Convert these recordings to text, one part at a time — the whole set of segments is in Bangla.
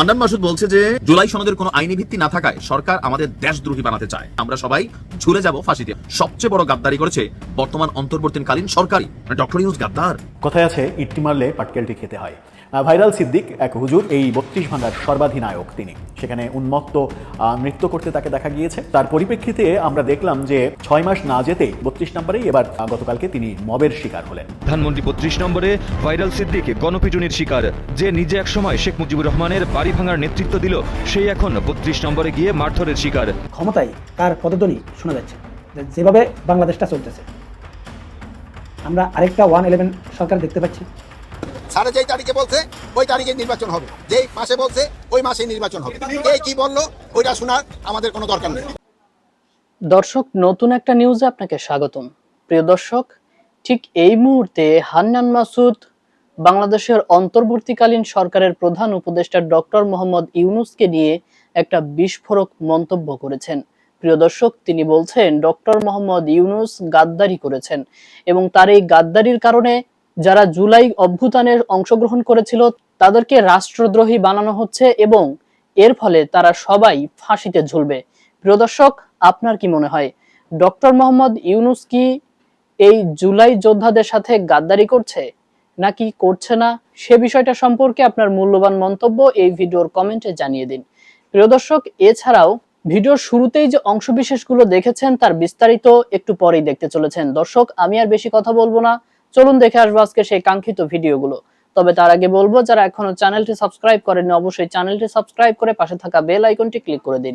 হান্নান মাসুদ বলছে যে, জুলাই সনদের কোনো আইনি ভিত্তি না থাকায় সরকার আমাদের দেশদ্রোহী বানাতে চায়। আমরা সবাই ঝুলে যাব ফাঁসিতে। সবচেয়ে বড় গাদ্দারি করেছে বর্তমান অন্তর্বর্তীকালীন সরকারি ডক্টর ইউজ গাদ্দার। কথায় আছে, ইট্টি মারলে পাটকেলটি খেতে হয়। ভাইরাল সিদ্দিক এক হুজুর এই বত্রিশ ভাঙার সর্বাধিনায়ক তিনি। সেখানে উন্মত্ত আহ, নৃত্য করতে তাকে দেখা গিয়েছে। তার পরিপ্রেক্ষিতে আমরা দেখলাম যে ছয় মাস না যেতেই বত্রিশ নম্বরেই এবার গতকালকে তিনি মবের শিকার হলেন। ধানমন্ডি বত্রিশ নম্বরে ভাইরাল সিদ্দিক গণপিটুনির শিকার যে নিজে একসময় শেখ মুজিবুর রহমানের বাড়ি ভাঙার নেতৃত্ব দিল সেই এখন বত্রিশ নম্বরে গিয়ে মারধরের শিকার। ক্ষমতায় তার পদধ্বনি শোনা যাচ্ছে। যেভাবে বাংলাদেশটা চলতেছে। আমরা আরেকটা ওয়ান ইলেভেন সরকার দেখতে পাচ্ছি। সাড়ে যেই তারিখে বলছে, ওই তারিখে নির্বাচন হবে। যেই মাসে বলছে, ওই মাসে নির্বাচন হবে। এই কি বলল, ওইটা শোনার আমাদের কোনো দরকার নেই। দর্শক, নতুন একটা নিউজে আপনাকে স্বাগতম। প্রিয় দর্শক, ঠিক এই মুহূর্তে হান্নান মাসুদ, বাংলাদেশের অন্তর্বর্তীকালীন সরকারের প্রধান উপদেষ্টা ডক্টর মোহাম্মদ ইউনুসকে নিয়ে একটা বিস্ফোরক মন্তব্য করেছেন। প্রিয় দর্শক, তিনি বলছেন, ডক্টর মোহাম্মদ ইউনুস গাদ্দারি করেছেন এবং তার এই গাদ্দারির কারণে যারা জুলাই অভ্যুত্থানের অংশগ্রহণ করেছিল, তাদেরকে রাষ্ট্রদ্রোহী বানানো হচ্ছে এবং এর ফলে তারা সবাই ফাঁসিতে ঝুলবে। প্রিয় দর্শক, আপনার কি মনে হয়? ডক্টর মোহাম্মদ ইউনুস কি এই জুলাই যোদ্ধাদের সাথে গাদ্দারি করছে, নাকি করছে না? সে বিষয়টা সম্পর্কে আপনার মূল্যবান মন্তব্য এই ভিডিওর কমেন্টে জানিয়ে দিন। প্রিয় দর্শক, এছাড়াও ভিডিওর শুরুতেই যে অংশবিশেষগুলো দেখেছেন, তার বিস্তারিত একটু পরেই দেখতে চলেছেন। দর্শক, আমি আর বেশি কথা বলব না। চলুন দেখে আসব আজকে সেই কাঙ্ক্ষিত ভিডিওগুলো। তবে তার আগে বলব, যারা এখনও চ্যানেলটি সাবস্ক্রাইব করেননি, অবশ্যই চ্যানেলটি সাবস্ক্রাইব করে পাশে থাকা বেল আইকনটি ক্লিক করে দিন।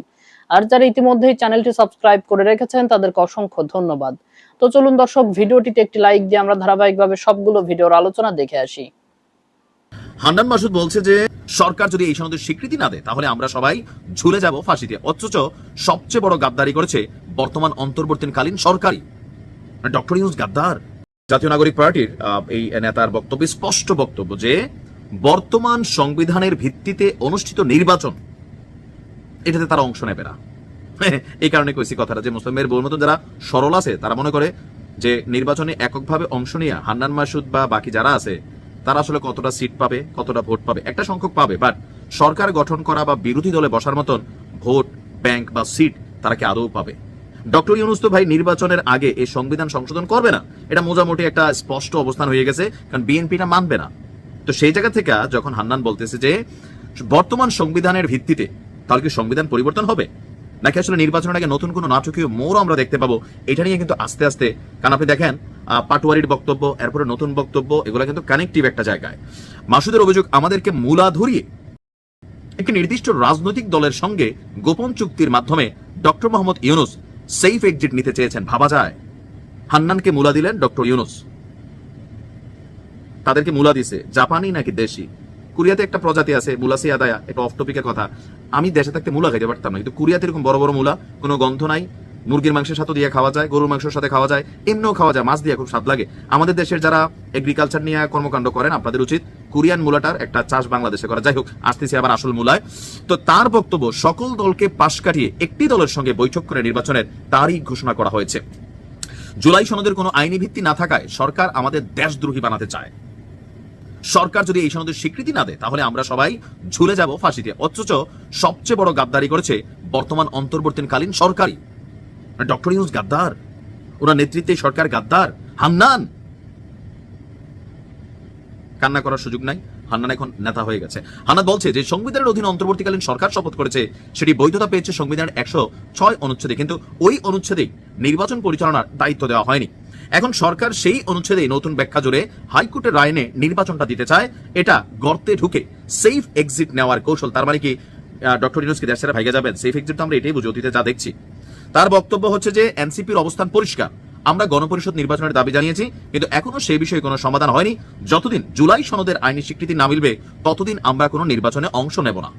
আর যারা ইতিমধ্যেই চ্যানেলটি সাবস্ক্রাইব করে রেখেছেন, তাদেরকে অসংখ্য ধন্যবাদ। তো চলুন দর্শক, ভিডিওটিতে একটি লাইক দিয়ে আমরা ধারাবাহিকভাবে সবগুলো ভিডিওর আলোচনা দেখে আসি। হান্নান মাসুদ বলছে যে, সরকার যদি এই সনদের স্বীকৃতি না দেয়, তাহলে আমরা সবাই ঝুলে যাব ফাঁসিতে। অথচ সবচেয়ে বড় গাদ্দারি করেছে বর্তমান অন্তর্বর্তীকালীন সরকারি ডক্টর ইউনুস গাদ্দার? জাতীয় নাগরিক পার্টির এই নেতার বক্তব্য স্পষ্ট বক্তব্য যে বর্তমান সংবিধানের ভিত্তিতে অনুষ্ঠিত নির্বাচন, এটাতে তারা অংশ নেবে না। এই কারণে কইছি কথাটা যে মুসলিমের বউর মতো যারা সরল আছে, তারা মনে করে যে নির্বাচনে এককভাবে অংশ নিয়ে, হান্নান মাসুদ বা বাকি যারা আছে, তারা আসলে কতটা সিট পাবে, কতটা ভোট পাবে, একটা সংখ্যক পাবে। বাট সরকার গঠন করা বা বিরোধী দলে বসার মতন ভোট, ব্যাংক বা সিট তারা কি আদৌ পাবে? ডক্টর ইউনুস তো ভাই নির্বাচনের আগে এই সংবিধান সংশোধন করবে না। এটা মোটামুটি একটা স্পষ্ট অবস্থান হয়ে গেছে, কারণ বিএনপিটা মানবে না। তো সেই জায়গা থেকে যখন হান্নান বলতেছে যে, বর্তমান সংবিধানের ভিত্তিতে তাহলে কি সংবিধান পরিবর্তন হবে? নাকি আসলে নির্বাচনের আগে নতুন কোনো নাটকীয় মোড় আমরা দেখতে পাবো? এটা নিয়ে কিন্তু আস্তে আস্তে, কারণ আপনি দেখেন পাটোয়ারির বক্তব্য, এরপরে নতুন বক্তব্য, এগুলো কিন্তু কানেক্টিভ একটা জায়গায়। মাসুদের অভিযোগ, আমাদেরকে মূলা ধরিয়ে একটি নির্দিষ্ট রাজনৈতিক দলের সঙ্গে গোপন চুক্তির মাধ্যমে doctor Muhammad Yunus safe exit নিতে চেয়েছেন, ভাবা যায়। হান্নানকে মূলা দিলেন ডক্টর ইউনুস। তাদেরকে মূলা দিছে, জাপানি নাকি দেশি? কোরিয়াতে একটা প্রজাতি আছে মুলাসিয়া দায়া একটা অফ টপিকের কথা। আমি দেশে থাকতে মূলা খাইতে পারতাম না, কিন্তু কোরিয়াতে এরকম বড় বড় মূলা, কোনো গন্ধ নাই, মুরগির মাংসের সাথে দিয়ে খাওয়া যায়, গরুর মাংসের সাথে খাওয়া যায়, এমনিও খাওয়া যায়, মাছ দিয়ে খুব স্বাদ লাগে। আমাদের দেশের যারা এগ্রিকালচার নিয়ে কর্মকাণ্ড করেন, আপনাদের উচিত কোরিয়ান মূলাটার একটা চাষ বাংলাদেশে করা। যাই হোক, আসতেছি আবার আসল মূলায়। তো তার বক্তব্য, সকল দলকে পাশ কাটিয়ে একটি দলের সঙ্গে বৈঠক করে নির্বাচনের তারিখ ঘোষণা করা হয়েছে। জুলাই সনদের কোনো আইনি ভিত্তি না থাকায় সরকার আমাদের দেশদ্রোহী বানাতে চায়। সরকার যদি এই সনদের স্বীকৃতি না দেয়, তাহলে আমরা সবাই ঝুলে যাব ফাঁসিতে। অথচ সবচেয়ে বড় গাদ্দারি করেছে বর্তমান অন্তর্বর্তীকালীন সরকারি ডক্টর ইউনুস গাদ্দার, ওনার নেতৃত্বে সরকার গাদ্দার, হান্নান কান্না করার সুযোগ নাই। হান্নান এখন নেতা হয়ে গেছে। হান্নান বলছে যে, সংবিধানের অধীনে অন্তর্বর্তীকালীন সরকার শপথ করেছে, সেটি বৈধতা পেয়েছে সংবিধানের একশো ছয় অনুচ্ছেদে, কিন্তু ওই অনুচ্ছেদেই নির্বাচন পরিচালনার দায়িত্ব দেওয়া হয়নি। এখন সরকার সেই অনুচ্ছেদে নতুন ব্যাখ্যা জুড়ে হাইকোর্টের রায় এনে নির্বাচনটা দিতে চায়। এটা গর্তে ঢুকে সেফ এক্সিট নেওয়ার কৌশল। তার মানে কি ডক্টর ইউনুসকে দেশ ছেড়ে ভাইগে যাবেন। সেফ এক্সিট তো আমরা এটাই বুঝি, অতীতে যা দেখছি। তার বক্তব্য হচ্ছে যে, এনসিপির অবস্থান পরিষ্কার। আমরা গণপরিষদ নির্বাচনের দাবি জানিয়েছি, কিন্তু এখনও সেই বিষয়ে কোনো সমাধান হয়নি। যতদিন জুলাই সনদের আইনি স্বীকৃতি না মিলবে, ততদিন আমরা কোনো নির্বাচনে অংশ নেব না।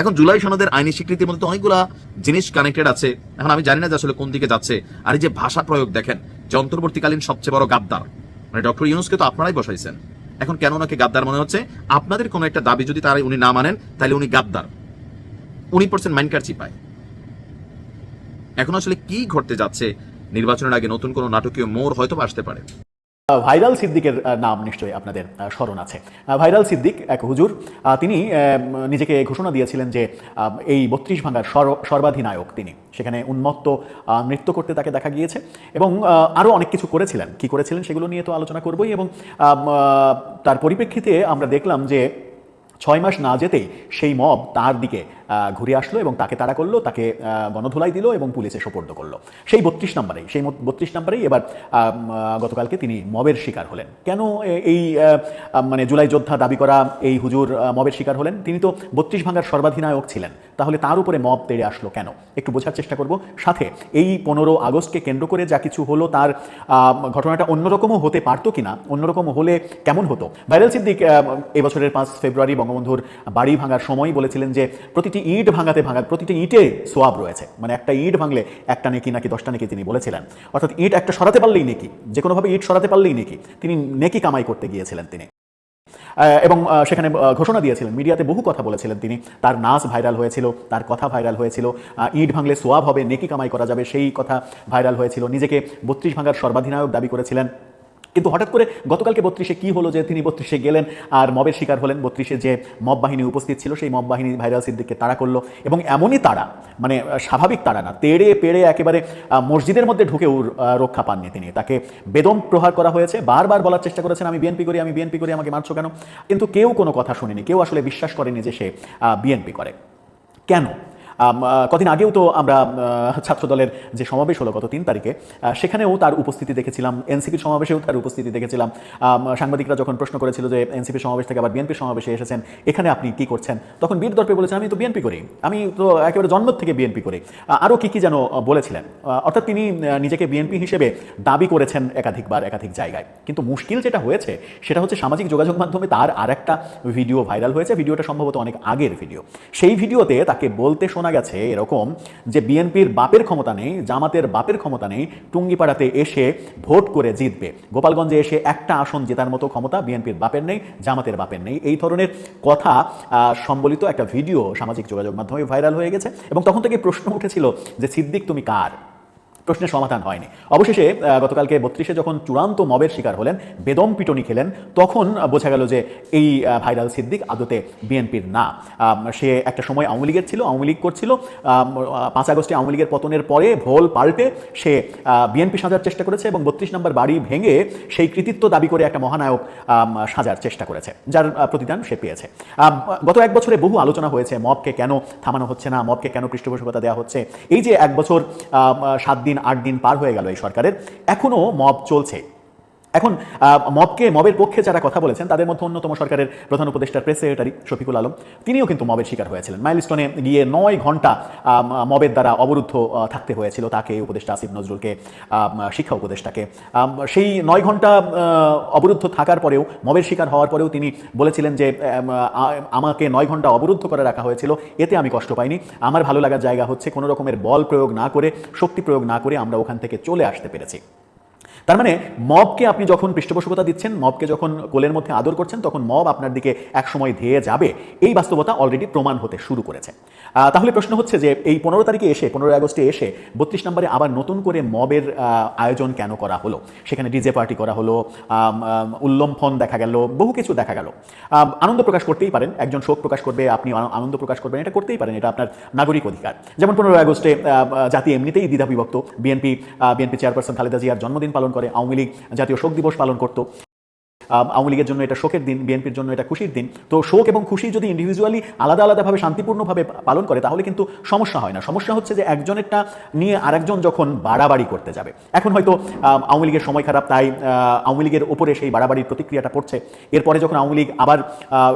এখন জুলাই সনদের আইনি স্বীকৃতির মধ্যে তো অনেকগুলা জিনিস কানেক্টেড আছে। এখন আমি জানি না যে আসলে কোন দিকে যাচ্ছে। আর এই যে ভাষা প্রয়োগ, দেখেন, যে অন্তর্বর্তীকালীন সবচেয়ে বড় গাদ্দার মানে ডক্টর ইউনুসকে তো আপনারাই বসাইছেন। এখন কেন ওনাকে গাদ্দার মনে হচ্ছে? আপনাদের কোনো একটা দাবি যদি তারা উনি না মানেন, তাহলে উনি গাদ্দার। উনি পার্সেন্ট মাইন্ড কার্ড চিপায়। এখন আসলে কি ঘটতে যাচ্ছে? নির্বাচনের আগে নতুন কোনো নাটকীয় মোড় হয়তো আসতে পারে। ভাইরাল সিদ্দিকের নাম নিশ্চয়ই আপনাদের স্মরণ আছে। ভাইরাল সিদ্দিক এক হুজুর তিনি নিজেকে ঘোষণা দিয়েছিলেন যে এই বত্রিশ ভাঙার সর্ব- সর্বাধিনায়ক তিনি। সেখানে উন্মত্ত নৃত্য করতে তাকে দেখা গিয়েছে এবং আরও অনেক কিছু করেছিলেন। কি করেছিলেন সেগুলো নিয়ে তো আলোচনা করবই এবং তার পরিপ্রেক্ষিতে আমরা দেখলাম যে, ছয় মাস না যেতেই সেই মব তার দিকে ঘুরে আসলো এবং তাকে তাড়া করল, তাকে গণধোলাই দিল এবং পুলিশে সোপর্দ করল। সেই বত্রিশ নম্বরেই, সেই বত্রিশ নম্বরেই এবার গতকালকে তিনি মবের শিকার হলেন। কেন এই মানে জুলাই যোদ্ধা দাবি করা এই হুজুর মবের শিকার হলেন? তিনি তো বত্রিশ ভাঙার সর্বাধিনায়ক ছিলেন। তাহলে তার উপরে মব তেড়ে আসলো কেন? একটু বোঝার চেষ্টা করব। সাথে এই পনেরো আগস্টকে কেন্দ্র করে যা কিছু হলো তার ঘটনাটা অন্যরকমও হতে পারতো কিনা, অন্যরকম হলে কেমন হতো? ভাইরাল সিদ্দিক এবছরের পাঁচ ফেব্রুয়ারি বঙ্গবন্ধুর বাড়ি ভাঙার সময় বলেছিলেন যে, প্রতিটি ইট ভাঙাতে ভাঙার প্রতিটি ইটে সোয়াব রয়েছে। মানে একটা ইট ভাঙলে একটা নেকি নাকি দশটা নেকি তিনি বলেছিলেন। অর্থাৎ ইট একটা সরাতে পারলেই নেকি যে কোনোভাবে ইট সরাতে পারলেই নেকি, তিনি নেকি কামাই করতে গিয়েছিলেন তিনি। এবং সেখানে ঘোষণা দিয়েছিলেন, মিডিয়াতে বহু কথা বলেছিলেন তিনি। তার নাচ ভাইরাল হয়েছিল, তার কথা ভাইরাল হয়েছিল ইট ভাঙলে সোয়াব হবে, নেকি কামাই করা যাবে, সেই কথা ভাইরাল হয়েছিল। নিজেকে বত্রিশ ভাঙার সর্বাধিনায়ক দাবি করেছিলেন। কিন্তু হঠাৎ করে গতকালকে বত্রিশে কি হলো যে তিনি বত্রিশে গেলেন আর মবের শিকার হলেন বত্রিশে যে মব বাহিনী উপস্থিত ছিল, সেই মব বাহিনী ভাইরাল সিদ্দিককে তাড়া করল। এবং এমনই তাড়া মানে স্বাভাবিক তাড়া না, তেড়ে পেড়ে একেবারে মসজিদের মধ্যে ঢুকেও রক্ষা পাননি তিনি। তাকে বেদম প্রহার করা হয়েছে, বারবার বলার চেষ্টা করেছেন, আমি বিএনপি করি, আমি বিএনপি করি, আমাকে মারছো কেন? কিন্তু কেউ কোনো কথা শুনেনি, কেউ আসলে বিশ্বাস করেনি যে সে বিএনপি করে। কেন? কদিন আগেও তো আমরা ছাত্রদলের যে সমাবেশ হলো গত তিন তারিখে সেখানেও তার উপস্থিতি দেখেছিলাম, এনসিপির সমাবেশেও তার উপস্থিতি দেখেছিলাম। সাংবাদিকরা যখন প্রশ্ন করেছিল যে এনসিপির সমাবেশ থেকে আবার বিএনপির সমাবেশে এসেছেন, এখানে আপনি কি করছেন? তখন বীর দর্পে বলেছেন, আমি তো বিএনপি করি। আমি তো একেবারে জন্ম থেকে বিএনপি করি। আরও কি কি যেন বলেছিলেন। অর্থাৎ তিনি নিজেকে বিএনপি হিসেবে দাবি করেছেন একাধিকবার, একাধিক জায়গায়। কিন্তু মুশকিল যেটা হয়েছে, সেটা হচ্ছে সামাজিক যোগাযোগ মাধ্যমে তার আর একটা ভিডিও ভাইরাল হয়েছে। ভিডিওটা সম্ভবত অনেক আগের ভিডিও। সেই ভিডিওতে তাকে বলতে শোনা গেছে এরকম যে বিএনপির বাপের ক্ষমতা নেই, জামাতের বাপের ক্ষমতা নেই, টুঙ্গিপাড়াতে এসে ভোট করে জিতবে। গোপালগঞ্জে এসে একটা আসন জেতার মতো ক্ষমতা বিএনপির বাপের নেই, জামাতের বাপের নেই। এই ধরনের কথা সম্বলিত একটা ভিডিও সামাজিক যোগাযোগ মাধ্যমে ভাইরাল হয়ে গেছে এবং তখন থেকে প্রশ্ন উঠেছিল যে সিদ্দিক তুমি কার? প্রশ্নের সমাধান হয়নি। অবশেষে গতকালকে বত্রিশে যখন চূড়ান্ত মবের শিকার হলেন, বেদম পিটনি খেলেন, তখন বোঝা গেল যে এই ভাইরাল সিদ্দিক আদতে বিএনপির না। সে একটা সময় আওয়ামী লীগের ছিল, আওয়ামী লীগ করছিল। পাঁচ আগস্টে আওয়ামী লীগের পতনের পরে ভোল পাল্টে সে বিএনপি সাজার চেষ্টা করেছে এবং বত্রিশ নম্বর বাড়ি ভেঙে সেই কৃতিত্ব দাবি করে একটা মহানায়ক সাজার চেষ্টা করেছে, যার প্রতিদান সে পেয়েছে। গত এক বছরে বহু আলোচনা হয়েছে মবকে কেন থামানো হচ্ছে না, মবকে কেন পৃষ্ঠপোষকতা দেওয়া হচ্ছে। এই যে এক বছর সাত দিন আট দিন পার হয়ে গেল এই সরকারের। এখনও মব চলছে। এখন মবকে, মবের পক্ষে যারা কথা বলেছেন, তাদের মধ্যে অন্যতম সরকারের প্রধান উপদেষ্টার প্রেস সেক্রেটারি শফিকুল আলম, তিনিও কিন্তু মবের শিকার হয়েছিলেন। মাইলস্টোনে গিয়ে নয় ঘণ্টা মবের দ্বারা অবরুদ্ধ থাকতে হয়েছিল তাকে, উপদেষ্টা আসিফ নজরুলকে শিক্ষা উপদেষ্টাকে। সেই নয় ঘণ্টা অবরুদ্ধ থাকার পরেও, মবের শিকার হওয়ার পরেও তিনি বলেছিলেন যে আমাকে নয় ঘণ্টা অবরুদ্ধ করে রাখা হয়েছিল, এতে আমি কষ্ট পাইনি। আমার ভালো লাগার জায়গা হচ্ছে কোনো রকমের বল প্রয়োগ না করে, শক্তি প্রয়োগ না করে আমরা ওখান থেকে চলে আসতে পেরেছি। তার মানে মবকে আপনি যখন পৃষ্ঠপোষকতা দিচ্ছেন, মবকে যখন কোলের মধ্যে আদর করছেন, তখন মব আপনার দিকে একসময় ধেয়ে যাবে। এই বাস্তবতা অলরেডি প্রমাণ হতে শুরু করেছে। তাহলে প্রশ্ন হচ্ছে যে এই পনেরো তারিখে এসে, পনেরোই আগস্টে এসে বত্রিশ নম্বরে আবার নতুন করে মবের আয়োজন কেন করা হলো? সেখানে ডিজে পার্টি করা হলো উল্লম্ফন দেখা গেল, বহু কিছু দেখা গেল। আনন্দ প্রকাশ করতেই পারেন, একজন শোক প্রকাশ করবে, আপনি আন- আনন্দ প্রকাশ করবেন, এটা করতেই পারেন, এটা আপনার নাগরিক অধিকার। যেমন পনেরোই আগস্টে জাতি এমনিতেই দ্বিধাবিভক্ত। বিএনপি বিএনপি চেয়ারপারসন খালেদা জিয়ার জন্মদিন পালন করে আওয়ামী লীগ জাতীয় শোক দিবস পালন করতো। আওয়ামী লীগের জন্য এটা শোকের দিন, বিএনপির জন্য এটা খুশির দিন। তো শোক এবং খুশি যদি ইন্ডিভিজুয়ালি আলাদা আলাদাভাবে শান্তিপূর্ণভাবে পালন করে, তাহলে কিন্তু সমস্যা হয় না। সমস্যা হচ্ছে যে একজনেরটা নিয়ে আরেকজন যখন বাড়াবাড়ি করতে যাবে, এখন হয়তো আওয়ামী লীগের সময় খারাপ, তাই আওয়ামী লীগের ওপরে সেই বাড়াবাড়ির প্রতিক্রিয়াটা পড়ছে। এরপরে যখন আওয়ামী লীগ আবার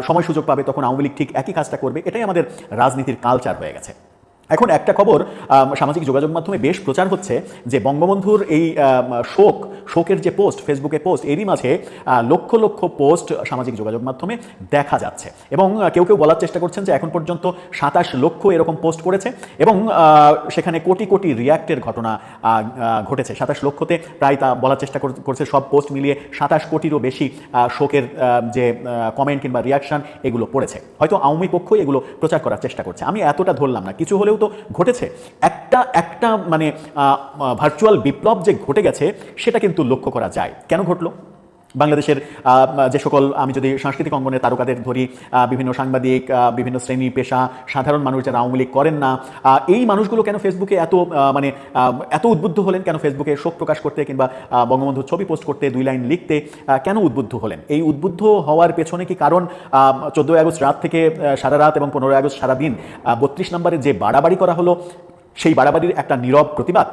সময় সুযোগ পাবে, তখন আওয়ামী লীগ ঠিক একই কাজটা করবে। এটাই আমাদের রাজনীতির কালচার হয়ে গেছে। এখন একটা খবর সামাজিক যোগাযোগ মাধ্যমে বেশ প্রচার হচ্ছে যে বঙ্গবন্ধুর এই শোক, শোকের যে পোস্ট, ফেসবুকে পোস্ট, এরই মাঝে লক্ষ লক্ষ পোস্ট সামাজিক যোগাযোগ মাধ্যমে দেখা যাচ্ছে। এবং কেউ কেউ বলার চেষ্টা করছেন যে এখন পর্যন্ত সাতাশ লক্ষ এরকম পোস্ট করেছে এবং সেখানে কোটি কোটি রিয়াক্টের ঘটনা ঘটেছে। সাতাশ লক্ষতে প্রায় তা বলার চেষ্টা কর- করছে সব পোস্ট মিলিয়ে সাতাশ কোটিরও বেশি শোকের যে কমেন্ট কিংবা রিয়াকশন এগুলো পড়েছে। হয়তো আওয়ামী পক্ষই এগুলো প্রচার করার চেষ্টা করছে। আমি এতটা ধরলাম না। কিছু হলেও তো ঘটেছে। একটা একটা মানে ভার্চুয়াল বিপ্লব যে ঘটে গেছে, সেটা কিন্তু লক্ষ্য করা যায়। কেন ঘটলো? বাংলাদেশের যে সকল, আমি যদি সাংস্কৃতিক অঙ্গনের তারকাদের ধরি বিভিন্ন সাংবাদিক বিভিন্ন শ্রেণি পেশা, সাধারণ মানুষ যারা আওয়ামী লীগ করেন না এই মানুষগুলো কেন ফেসবুকে এত মানে এত উদ্বুদ্ধ হলেন? কেন ফেসবুকে শোক প্রকাশ করতে কিংবা বঙ্গবন্ধুর ছবি পোস্ট করতে, দুই লাইন লিখতে কেন উদ্বুদ্ধ হলেন? এই উদ্বুদ্ধ হওয়ার পেছনে কি কারণ? চোদ্দোই আগস্ট রাত থেকে সারা রাত এবং পনেরোই আগস্ট সারাদিন বত্রিশ নম্বরে যে বাড়াবাড়ি করা হলো, সেই বাড়াবাড়ির একটা নীরব প্রতিবাদ।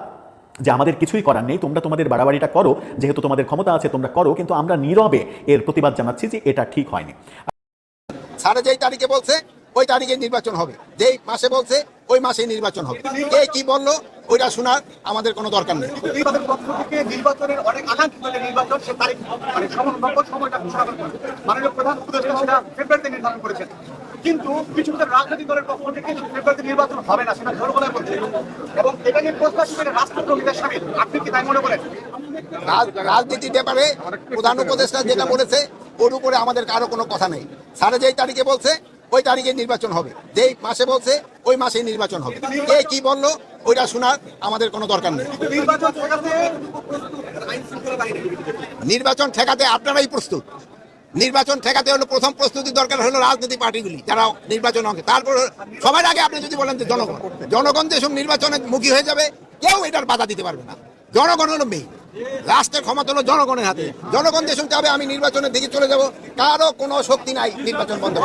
যে আমাদের কিছুই করার নেই তোমরা তোমাদের বাড়াবাড়িটা করো যেহেতু তোমাদের ক্ষমতা আছে তোমরা করো কিন্তু আমরা নীরবে এর প্রতিবাদ জানাচ্ছি যে এটা ঠিক হয়নি। সাড়ে যেই তারিখে বলছে ওই তারিখে নির্বাচন হবে। যেই মাসে বলছে ওই মাসে নির্বাচন হবে। কে কি বলল ওইটা শোনার আমাদের কোনো দরকার নেই। নির্বাচনের অনেক কিন্তু কিছু কিছু রাজনৈতিক দলের পক্ষ থেকে ফেব্রুয়ারিতে নির্বাচন হবে না সেটা জোর বলে বলছে এবং এটা নিয়ে প্রশ্ন আসছে রাষ্ট্রদ্রোহিতার সামিল আপনি কি তাই মনে করেন? রাজনীতির ব্যাপারে প্রধান উপদেষ্টা যেটা বলেছে ওর উপরে আমাদের কারও কোনো কথা নেই। সাড়ে যেই তারিখে বলছে ওই তারিখে নির্বাচন হবে। যেই মাসে বলছে ওই মাসে নির্বাচন হবে। কে কি বলল ওইটা শোনার আমাদের কোনো দরকার নেই। নির্বাচন ঠেকাতে আপনারাই প্রস্তুত। নির্বাচন ঠেকাতে হলো, প্রথম প্রস্তুতি দরকার হলো রাজনৈতিক পার্টিগুলি, যারা নির্বাচন অংশে। তারপর সবার আগে আপনি যদি বলেন যে জনগণ জনগণ যেসব নির্বাচনে মুখী হয়ে যাবে, কেউ এটার বাধা দিতে পারবে না। জনগণ হলো মেয়ে রাষ্ট্রের ক্ষমতা হলো জনগণের হাতে। জনগণ যেসব চাবে আমি নির্বাচনের দিকে চলে যাব। কারও কোনো শক্তি নাই নির্বাচন বন্ধ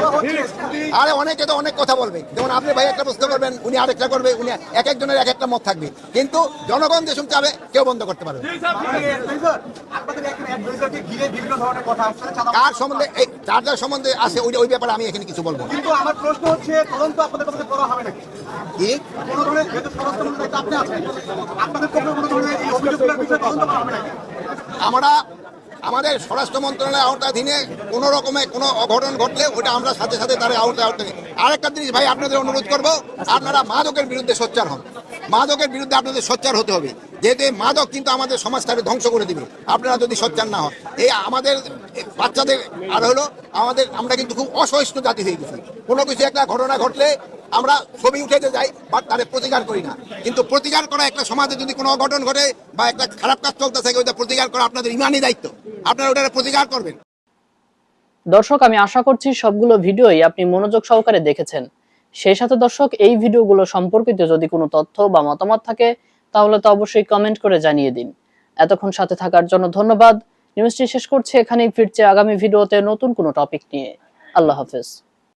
আরে অনেকে তো অনেক কথা বলবে। যেমন আপনি ভাই একটা প্রশ্ন করবেন উনি আরেকটা করবে উনি এক একজনের এক একটা মত থাকবে। কিন্তু জনগণ যেসব চাবে কেউ বন্ধ করতে পারবে কার সম্বন্ধে এই যার সম্বন্ধে আছে ওই ওই ব্যাপারে আমি এখানে কিছু বলব কিন্তু আমার প্রশ্ন হচ্ছে তদন্ত আপনাদের করা হবে নাকি? কি? কোনো ধরনের যেহেতু স্বরাষ্ট্র মন্ত্রী আপনি আছেন আপনাদের কোনো ধরনের এই অভিযোগগুলোর বিষয়ে তদন্ত হবে আমরা আমাদের স্বরাষ্ট্র মন্ত্রণালয়ের আওতাধীনে কোনো রকমে কোনো অঘটন ঘটলে ওটা আমরা সাথে সাথে তার আওতায় আওতায় নিই। আরেকটা জিনিস ভাই, আপনাদের অনুরোধ করব, আপনারা মাদকের বিরুদ্ধে সোচ্চার হন। মাদকের বিরুদ্ধে আপনাদের সোচ্চার হতে হবে। যেহেতু মাদক কিন্তু আমাদের সমাজটাকে ধ্বংস করে দিবে, আপনারা যদি সোচ্চার না হন। এই আমাদের বাচ্চাদের আর হলো, আমাদের, আমরা কিন্তু খুব অসহিষ্ণু জাতি হয়ে গেছি। কোনো কিছু একটা ঘটনা ঘটলে আমরা ছবি উঠেতে যাই বাট তাদের প্রতিকার করি না। কিন্তু প্রতিকার করা একটা সমাজে যদি কোনো অঘটন ঘটে বা একটা খারাপ কাজ চলতে থাকে, ওইটা প্রতিকার করা আপনাদের ইমানই দায়িত্ব। আপনারা ওটা প্রতিকার করবেন। দর্শক, আমি আশা করছি সবগুলো ভিডিওই আপনি মনোযোগ সহকারে দেখেছেন। সেই সাথে দর্শক, এই ভিডিওগুলো সম্পর্কিত যদি কোনো তথ্য বা মতামত থাকে, তাহলে তো অবশ্যই কমেন্ট করে জানিয়ে দিন। এতক্ষণ সাথে থাকার জন্য ধন্যবাদ। নিউজটি শেষ করছে, এখানেই ফিরছে আগামী ভিডিওতে নতুন কোনো টপিক নিয়ে। আল্লাহ হাফেজ।